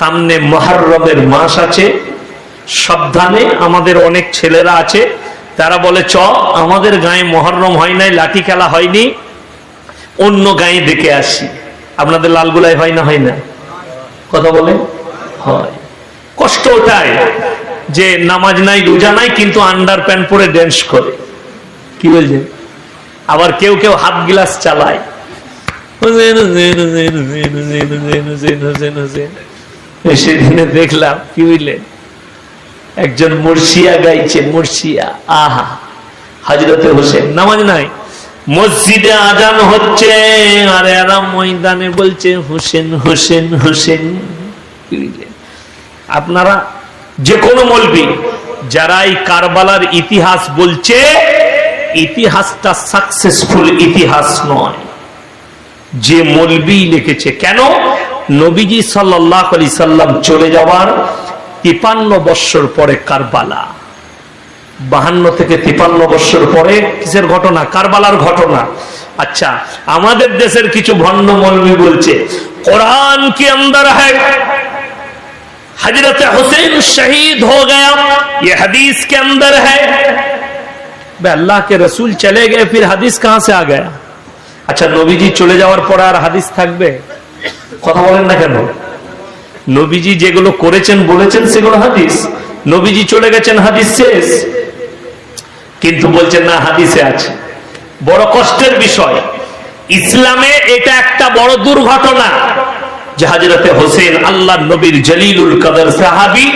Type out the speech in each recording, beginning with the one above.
সামনে মহারমের মাস আছে, সাবধানে আমাদের অনেক ছেলেরা আছে, তারা বলে, চ, আমাদের গায়ে মহরম হয় নাই, লাঠি খেলা হয়নি, অন্য গায়ে দেখে আসি। আপনাদের লালগুলাই হয় না হয় না? কথা বলে হয়। কষ্ট ওটাই যে নামাজ নাই, রোজা নাই, কিন্তু আন্ডার প্যান্ট পরে ড্যান্স করে। কি বলছে? আবার কেউ কেউ হাত গিলাস চালায়। সেদিনে দেখলাম, কি বুঝলেন একজন মুর্শিয়া গাইছে, মুর্শিয়া, আহা। হজরতে হোসেন, নামাজ নাই। মসজিদে আজান হচ্ছে, আর এরা ময়দানে বলছে, হোসেন হোসেন হোসেন। আপনারা যে কোনো মলবি যারা এই কারবালার ইতিহাস বলছে, ইতিহাসটা সাকসেসফুল ইতিহাস নয়। যে মলবি লিখেছে, কেন? নবীজি সাল্লাহ আলি সাল্লাম চলে যাওয়ার তিপান্ন বৎসর পরে কারবালা বাহান্ন থেকে তিপান্ন বৎসর পরে কিসের ঘটনা কারবালার ঘটনা আচ্ছা আমাদের দেশের কিছু ভণ্ড মলবি বলছে কোরআন কি অন্দর है हजरत हुसैन शहीद हो गया ये हदीस के अंदर है बे अल्लाह के रसूल चले गए फिर हदीस कहां से आ गया আচ্ছা নবীজি চলে যাওয়ার পর আর হাদিস থাকবে কথা বলেন না কেন? নবীজি যেগুলো করেছেন, বলেছেন, সেগুলো হাদিস। নবীজি চলে গেছেন, হাদিস শেষ। কিন্তু বলছেন, না, হাদিসে আছে। বড় কষ্টের বিষয়। ইসলামে এটা একটা বড় দুর্ঘটনা। যে হোসেন আল্লাহ নবীর জলিলুল কদর সাহাবি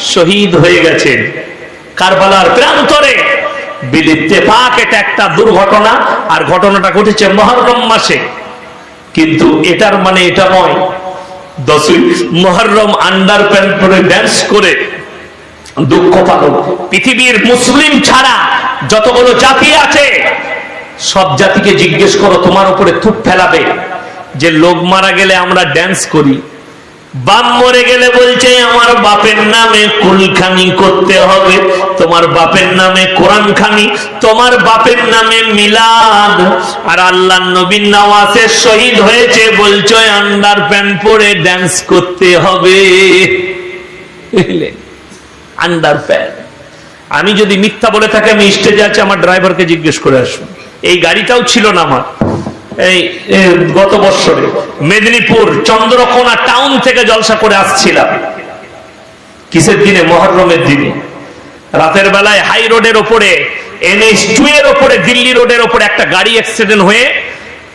শহীদ হয়ে গেছেন। কারবালার প্রান্তরে। বিলিত্তেফাক এটা একটা দুর্ঘটনা। আর ঘটনাটা ঘটেছে মহরম মাসে। কিন্তু এটার মানে এটা নয়। দশই মহরম আন্ডার প্যান্ট পরে ড্যান্স করে দুঃখ পালন। পৃথিবীর মুসলিম ছাড়া যতগুলো জাতি আছে, সব জাতিকে জিজ্ঞেস করো তোমার উপরে থুপ ফেলাবে। যে লোক মারা গেলে আমরা ড্যান্স করি। বাপ মরে গেলে বলছে, আমার বাপের নামে কুলখানি করতে হবে। তোমার বাপের নামে কোরআন খানি তোমার বাপের নামে মিলাদ। আর আল্লাহ নবীন নওয়াজে শহীদ হয়েছে, বলছো, আন্ডার প্যান্ট পরে ড্যান্স করতে হবে। Underpant. আমি যদি মিথ্যা বলে থাকি, আমি স্টেজে আছে, আমার ড্রাইভারকে জিজ্ঞেস করে আসুন। এই গাড়িটাও ছিল না আমার। এই গত বছরে মেদিনীপুর চন্দ্রকোনা টাউন থেকে জলসা করে আসছিলাম। কিসের দিনে? মহরমের দিনে। রাতের বেলায় হাই রোডের ওপরে এনএস টু এর ওপরে, দিল্লি রোডের ওপরে একটা গাড়ি অ্যাক্সিডেন্ট হয়ে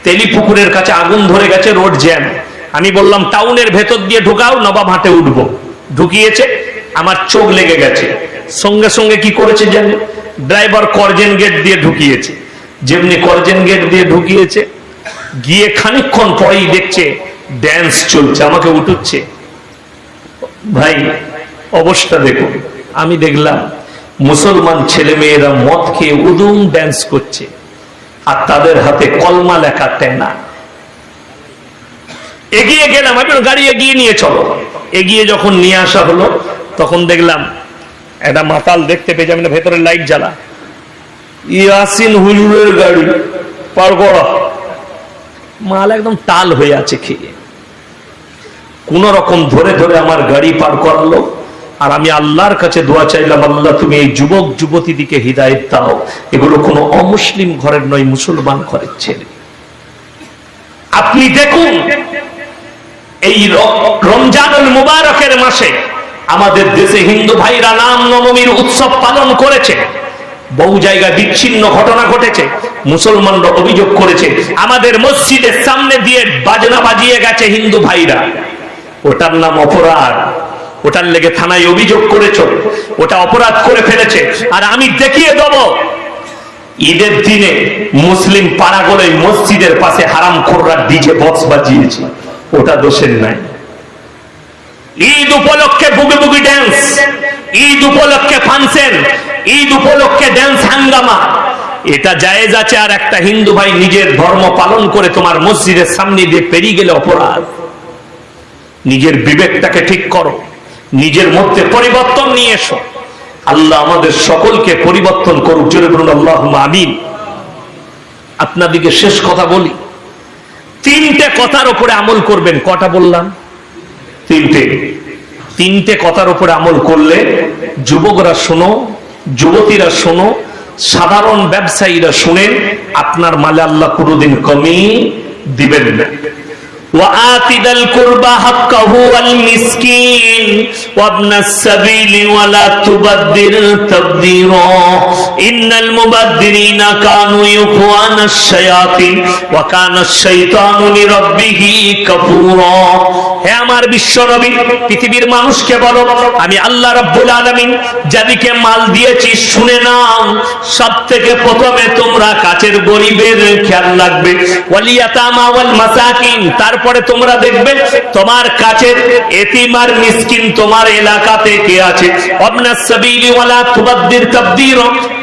তেলিপুকুরের কাছে আগুন ধরে গেছে, রোড জ্যাম। আমি বললাম, টাউনের ভেতর দিয়ে ঢুকাও, নবাব হাটে উঠবো। ঢুকিয়েছে, আমার চোখ লেগে গেছে। সঙ্গে সঙ্গে কি করেছে জানি? ড্রাইভার করজেন গেট দিয়ে ঢুকিয়েছে। যেমনি করজেন গেট দিয়ে ঢুকিয়েছে গিয়ে খানিকক্ষণ পরেই দেখছে ড্যান্স চলছে, আমাকে উঠুচ্ছে। ভাই, অবস্থা দেখুন আমি দেখলাম মুসলমান ছেলে মেয়েরা মদ খেয়ে উদুম ড্যান্স করছে, আর তাদের হাতে কলমা লেখা টেনা। এগিয়ে গেলাম আমি গাড়ি এগিয়ে নিয়ে চলো। এগিয়ে যখন নিয়ে আসা হলো, তখন দেখলাম একটা মাতাল দেখতে পেয়েছি আমি ভেতরে লাইট জ্বালা। ইয়াসিন হুজুরের গাড়ি, পার করা। মাল একদম টাল হয়ে আছে খেয়ে। কোন রকম ধরে ধরে আমার গাড়ি পার করালো, আর আমি আল্লাহর কাছে দোয়া চাইলাম, আল্লাহ তুমি এই যুবক যুবতীদিকে হৃদায়ত দাও। এগুলো কোনো অমুসলিম ঘরের নয়, মুসলমান ঘরের ছেলে। আপনি দেখুন, এই রমজানুল মুবারকের মাসে আমাদের দেশে হিন্দু ভাইরা নাম নবমীর উৎসব পালন করেছে। বহু জায়গায় বিচ্ছিন্ন ঘটনা ঘটেছে, মুসলমানরা অভিযোগ করেছে, আমাদের মসজিদের সামনে দিয়ে বাজনা বাজিয়ে গেছে হিন্দু ভাইরা। ওটার নাম অপরাধ। ওটার লেগে থানায় অভিযোগ করেছ, ওটা অপরাধ করে ফেলেছে। আর আমি দেখিয়ে দেবো, ঈদের দিনে মুসলিম পাড়াগুলোয় মসজিদের পাশে হারাম খোররা ডিজে বক্স বাজিয়েছে। ওটা দোষের নাই। ঈদ উপলক্ষে বুগি বুগি ড্যান্স ঈদ উপলক্ষে ফাংশন ঈদ উপলক্ষে ড্যান্স হাঙ্গামা। এটা জায়েজ আছে আর একটা হিন্দু ভাই নিজের ধর্ম পালন করে তোমার মসজিদের সামনে দিয়ে পেরিয়ে গেলে অপরাধ। নিজের বিবেকটাকে ঠিক করো, নিজের মধ্যে পরিবর্তন নিয়ে এসো। আল্লাহ আমাদের সকলকে পরিবর্তন করুক, জোরে বলুন আল্লাহ আমিন। আপনাদিকে শেষ কথা বলি, তিনটে কথার উপরে আমল করবেন, কটা বললাম? তিনটে। তিনটে কথার উপরে আমল করলে যুবকরা শোনো যুবতীরা শোনো সাধারণ ব্যবসায়ীরা শুনেন আপনার মালে আল্লাহ কোনোদিন কমিয়ে দিবেন না। وآت ذا القربى حقه والمسكين وابن السبيل ولا تبذر تبذيرا إن المبذرين كانوا يخوان الشياطين وكان الشيطان لربه كفورا হে আমার বিশ্ব নবী পৃথিবীর মানুষকে বলো আমি আল্লাহ রাব্বুল আলামিন যাদিকে মাল দিয়েছি শুনে নাও সব থেকে প্রথমে তোমরা কাছের গরিবের খেয়াল রাখবে ওয়ালিয়াতামা ওয়াল মাসাকিন তারপরে তোমরা দেখবে তোমার কাছের এতিম আর মিসকিন তোমার এলাকাতে কে আছে?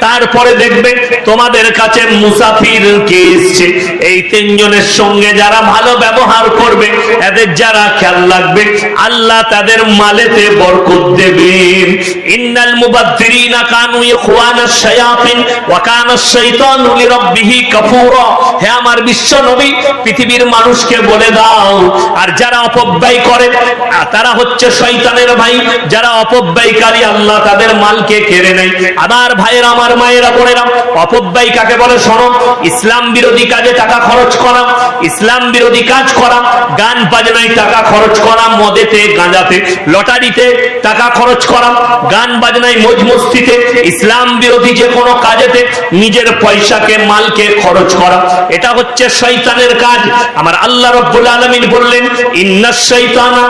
তারপরে দেখবে তোমাদের কাছে মুসাফির কে এসছে? এই তিনজনের সঙ্গে যারা ভালো ব্যবহার করবে, এদের যারা খেয়াল রাখবে, আল্লাহ তাদের মালেতে বরকত দেবেন ইন্নাল মুবাদ্দিরিনা কানু ইখওয়ানাশ শায়াতিন ওয়া কানা আশ-শাইতানু লিরাব্বিহি কাফুরা। হে আমার বিশ্ব নবী, পৃথিবীর মানুষকে বলে দাও আর যারা অপব্যয় করে তারা হচ্ছে শয়তানের ভাই, যারা অপব্যয়কারী, আল্লাহ তাদের মালকে কেড়ে নেয়। আমার ভাইয়ের, আমার মায়েরা, বোনেরা, অপব্যয় কাকে বলে শোনো? ইসলাম বিরোধী কাজে টাকা খরচ করা, ইসলাম বিরোধী কাজ করা, গান বাজনায় টাকা খরচ করা, মদেতে, গাঁজাতে, লটারিতে টাকা খরচ করা, গান বাজনায় মজ মস্তিতে ইসলাম বিরোধী যে কোনো কাজেতে নিজের পয়সাকে, মালকে খরচ করা। এটা হচ্ছে শয়তানের কাজ। আমার আল্লাহ রব্বুল আলামিন বললেন ইন্নাশ শয়তানা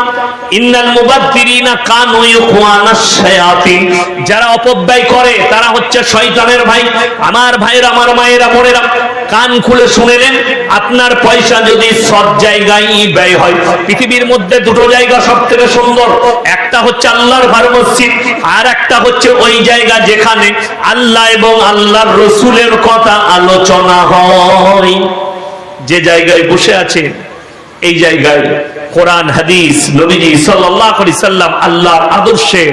ইন্নাল মুবাদ্দিরিনা কানু ইখওয়ানাশ শায়াতিন। যারা অপব্যয় করে, তারা হচ্ছে শয়তানের ভাই। আমার ভাইয়ের, আমার মায়েরা, বোনেরা, কান খুলে শুনেলেন আপনার পয়সা যদি সৎ জায়গায় ব্যয় হয়। পৃথিবীর মধ্যে দুটো জায়গা সব থেকে সুন্দর, একটা হচ্ছে আল্লাহর ঘর মসজিদ, আর একটা হচ্ছে ওই জায়গা যেখানে আল্লাহ এবং আল্লাহর রসুলের কথা আলোচনা হয়। যে জায়গায় বসে আছে এই জায়গায় কোরআন, হাদিস, নবীজি সাল্লাম আল্লাহর আদর্শে,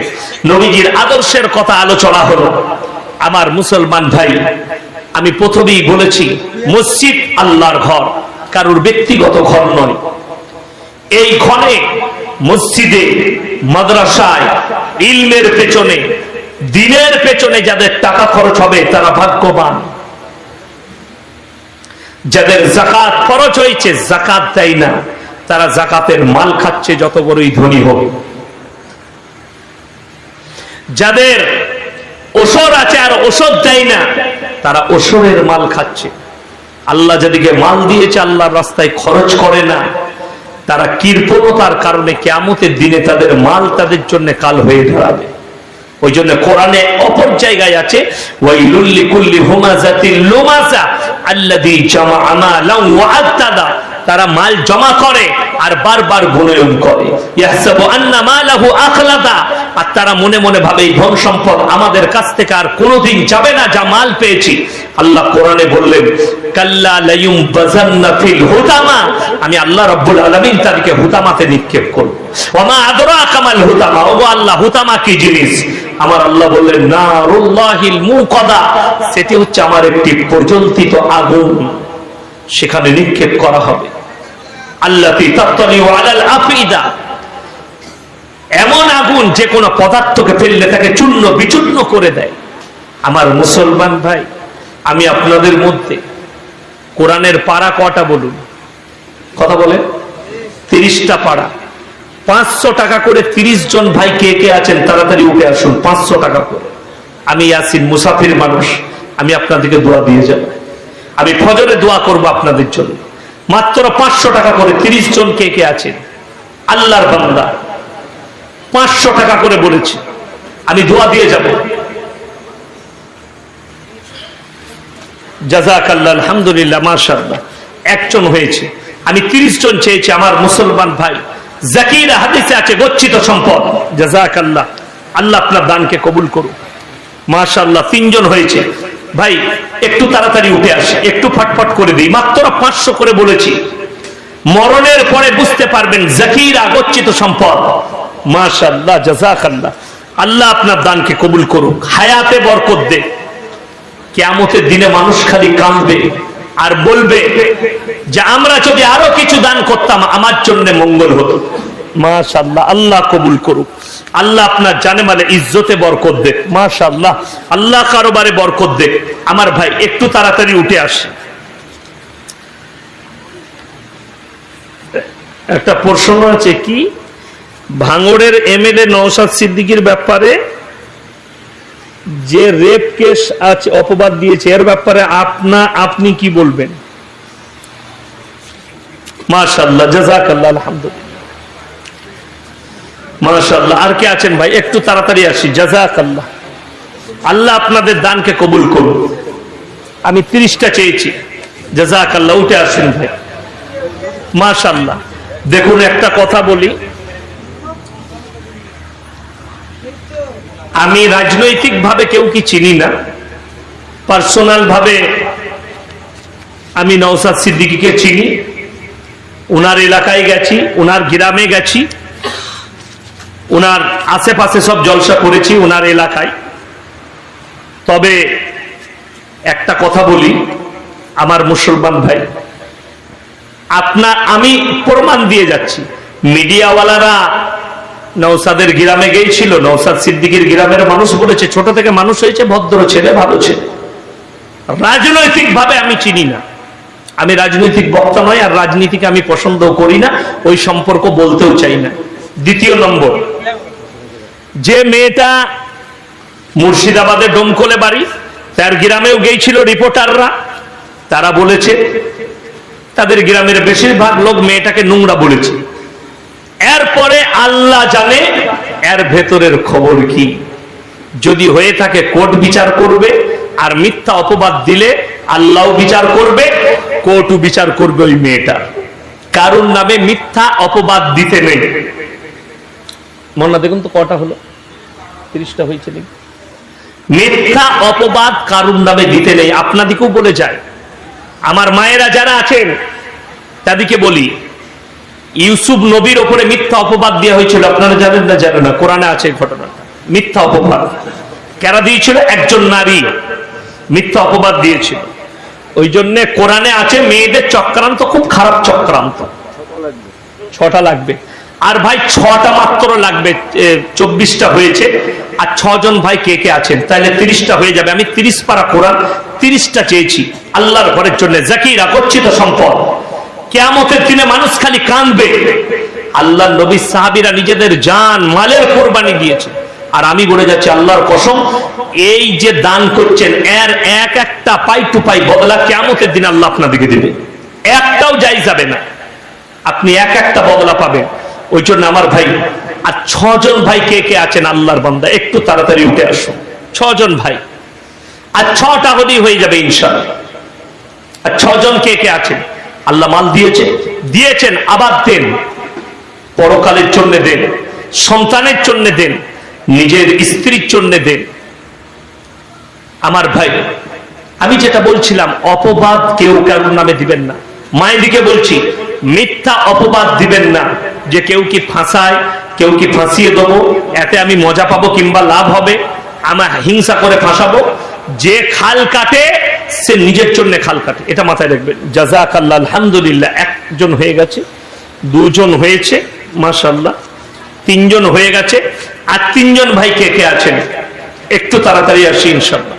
নবীজির আদর্শের কথা আলোচনা হলো। আমার মুসলমান ভাই, আমি প্রথমেই বলেছি, মসজিদ আল্লাহর ঘর, কারোর ব্যক্তিগত ঘর নয়। এই ঘরে মসজিদে, মাদ্রাসায়, ইলমের পেছনে, দিনের পেছনে যাদের টাকা খরচ হবে, তারা ভাগ্যবান। যাদের জাকাত খরচ হয়েছে জাকাত দেয় না। তারা জাকাতের মাল খাচ্ছে, যত বড়ই ধনী হোক। যাদের ওষুধ আছে আর ওষুধ দেয় না, তারা ওষুধের মাল খাচ্ছে। আল্লাহ যেদিকে মাল দিয়েছে, আল্লাহর রাস্তায় খরচ করে না। তারা কৃপণতার কারণে কেমতের দিনে তাদের মাল তাদের জন্য কাল হয়ে দাঁড়াবে। ওই জন্য কোরআনে অপর জায়গায় আছে, ওয়াইলুল লিকুল্লি হুমাজাতিল লুমাজা আল্লাযী জামাআ মালান ওয়া আত্তাদা। তারা মাল জমা করে আর বারবার গুণয়ন করে। আর তারা মনে মনে ভাবে, এই ধন সম্পদ আমাদের কাছ থেকে আর কোনোদিন যাবে না, যা মাল পেয়েছি। আল্লাহ কোরআনে বললেন আমি আল্লাহ রাব্বুল আলামিন তাদেরকে হুতামাতে নিক্ষেপ করব। ওমা হুতামা? ও আল্লাহ, হুতামা কি জিনিস? আমার আল্লাহ বললেন, নারুল্লাহিল মুকাদা সেটি হচ্ছে আমার একটি প্রজ্বলিত আগুন। সেখানে নিক্ষেপ করা হবে। এমন আগুন যে কোনো পদার্থকে ফেললে তাকে চূর্ণ বিচূর্ণ করে দেয়। আমার মুসলমান ভাই, আমি আপনাদের মধ্যে কোরআনের পাড়া কটা বলুন? কথা বলে তিরিশটা পাড়া। পাঁচশো টাকা করে তিরিশ জন ভাই কে কে আছেন তাড়াতাড়ি উঠে আসুন, পাঁচশো টাকা করে। আমি আসিন মুসাফির মানুষ, আমি আপনাদেরকে দোয়া দিয়ে যাব। আমি ফজরে দোয়া করব আপনাদের জন্য। মাত্র পাঁচশো টাকা করে তিরিশ জন কে কে আছেন? আল্লাহর বান্দা। পাঁচশো টাকা করে বলেছি। আমি দোয়া দিয়ে যাব। জাজাক আল্লাহ আলহামদুলিল্লাহ, মাশাআল্লাহ। একজন হয়েছে। আমি তিরিশ জন চেয়েছি আমার মুসলমান ভাই। জাকির হাদিসে আছে, গচ্ছিত সম্পদ। জাজাক আল্লাহ আল্লাহ আপনার দানকে কবুল করুন মাশাআল্লাহ, তিনজন হয়েছে। ভাই, একটু তাড়াতাড়ি উঠে আসে, একটু ফটফট করে দিই। মাত্র পাঁচশো করে বলেছি। মরণের পরে বুঝতে পারবেন জাকির আগচ্ছিত সম্পদ। মাশাআল্লাহ জাজাক আল্লাহ আপনার দানকে কবুল করুক, হায়াতে বরকত দে। কেয়ামতের দিনে মানুষ খালি কাঁদবে আর বলবে যে, আমরা যদি আরও কিছু দান করতাম, আমার জন্য মঙ্গল হতো। মাশাল্লাহ আল্লাহ কবুল করুক। আল্লাহ আপনার জানে মানে ইজ্জতে বরকত দেখ মাশাল্লাহ আল্লাহ কারোবারে বরকত দেখ আমার ভাই, একটু তাড়াতাড়ি উঠে আসে। একটা প্রশ্ন আছে কি? ভাঙড়ের এমএলএ নওশাদ সিদ্দিকীর ব্যাপারে যে রেপ কেস আছে অপবাদ দিয়েছে, এর ব্যাপারে আপনা, আপনি কি বলবেন? মাশাল্লাহ জাজাকাল্লাহ আলহামদুলিল্লাহ। মাশাল্লাহ আর কে আছেন ভাই? একটু তাড়াতাড়ি আসি। জাজাকাল্লাহ আল্লাহ আপনাদের দানকে কবুল করুন। আমি তিরিশটা চেয়েছি। জাজাকাল্লাহ উঠে আসেন ভাই। মাশাল্লাহ দেখুন, একটা কথা বলি। আমি রাজনৈতিক ভাবে কেউ কি চিনি না? পার্সোনাল ভাবে আমি নওসাদ সিদ্দিকীকে চিনি। ওনার এলাকায় গেছি ওনার গ্রামে গেছি। ওনার আশেপাশে সব জলসা করেছি ওনার এলাকায়। তবে একটা কথা বলি, আমার মুসলমান ভাই। আপনার, আমি প্রমাণ দিয়ে যাচ্ছি। মিডিয়াওয়ালারা নৌসাদের গ্রামে গিয়েছিল নৌসাদ সিদ্দিকির গ্রামের মানুষ বলেছে, ছোট থেকে মানুষ হয়েছে, ভদ্র ছেলে, ভালো ছেলে। রাজনৈতিক ভাবে আমি চিনি না। আমি রাজনৈতিক বক্তা নয়, আর রাজনীতিকে আমি পছন্দ করি না, ওই সম্পর্ক বলতেও চাই না। দ্বিতীয় নম্বর যে মেয়েটা মুর্শিদাবাদে ডোমকলে বাড়ি, তার গ্রামেও গিয়েছিল রিপোর্টাররা। তারা বলেছে, তাদের গ্রামের বেশিরভাগ লোক মেয়েটাকে নোংরা বলেছে। এরপরে আল্লাহ জানে এর ভেতরের খবর কি। যদি হয়ে থাকে কোর্ট বিচার করবে, আর মিথ্যা অপবাদ দিলে আল্লাহ বিচার করবে, কোর্টও বিচার করবে ওই মেয়েটা কারণ নামে মিথ্যা অপবাদ দিতে নেই। মনে দেখুন তো কটা হলো? তিরিশটা হয়েছে নাকি? মিথ্যা অপবাদ কারুর নামে দিতে নেই, আপনাদিকেও বলে যায়। আমার মায়েরা যারা আছেন, তাদেরকে বলি, ইউসুফ নবীর ওপরে মিথ্যা অপবাদ দেওয়া হয়েছিল, আপনারা জানেন না জানেন না, কোরআনে আছে ঘটনাটা। মিথ্যা অপবাদ। কেরা দিয়েছিল? একজন নারী মিথ্যা অপবাদ দিয়েছিল। ওই জন্য কোরআনে আছে, মেয়েদের চক্রান্ত খুব খারাপ চক্রান্ত। ছটা লাগবে। আর ভাই ছটা মাত্র লাগবে চব্বিশটা হয়েছে। আর ছজন ভাই কে কে আছেন? তাহলে তিরিশটা হয়ে যাবে। আমি তিরিশ পারা কোরআন, তিরিশটা চেয়েছি। আল্লাহর ঘরের জন্য জাকিরা গচ্ছিত সম্পদ। কেয়ামতের দিনে মানুষ খালি কাঁদবে। আল্লাহ নবী সাহাবিরা নিজেদের জান, মালের কোরবানি দিয়েছে। আর আমি বলে যাচ্ছি, আল্লাহর কসম, এই যে দান করছেন, এর এক একটা পাই টু পাই বদলা কেয়ামতের দিন আল্লাহ আপনাদেরকে দেবে। একটাও যাই যাবে না। আপনি এক একটা বদলা পাবেন। ওই জন্য আমার ভাই আর ছজন ভাই কে কে আছেন আল্লাহর বান্দা? একটু তাড়াতাড়ি উঠে আসুন ছজন ভাই। আর ছটা হলেই হয়ে যাবে ইনশাল্লাহ আর ছজন কে কে আছেন? আল্লাহ মাল দিয়েছে। দিয়েছেন, আবার দেন। পরকালের জন্য দেন। সন্তানের জন্য দেন। নিজের স্ত্রীর জন্য দেন। আমার ভাই, আমি যেটা বলছিলাম, অপবাদ কেউ কারোর নামে দিবেন না। মায়ের দিকে বলছি, মিথ্যা অপবাদ দিবেন না। যে কেউ কি ফাঁসায়, কেউ কি ফাঁসিয়ে দেবো, এতে আমি মজা পাবো কিংবা লাভ হবে, আমার হিংসা করে ফাঁসাবো। যে খাল কাটে, সে নিজের জন্য খাল কাটে। এটা মাথায় রাখবেন। জাজাক আল্লাহ আলহামদুলিল্লাহ, একজন হয়ে গেছে, দুজন হয়েছে মাশাল্লাহ তিনজন হয়ে গেছে। আর তিনজন ভাই কে কে আছেন? একটু তাড়াতাড়ি আসি ইনশাল্লাহ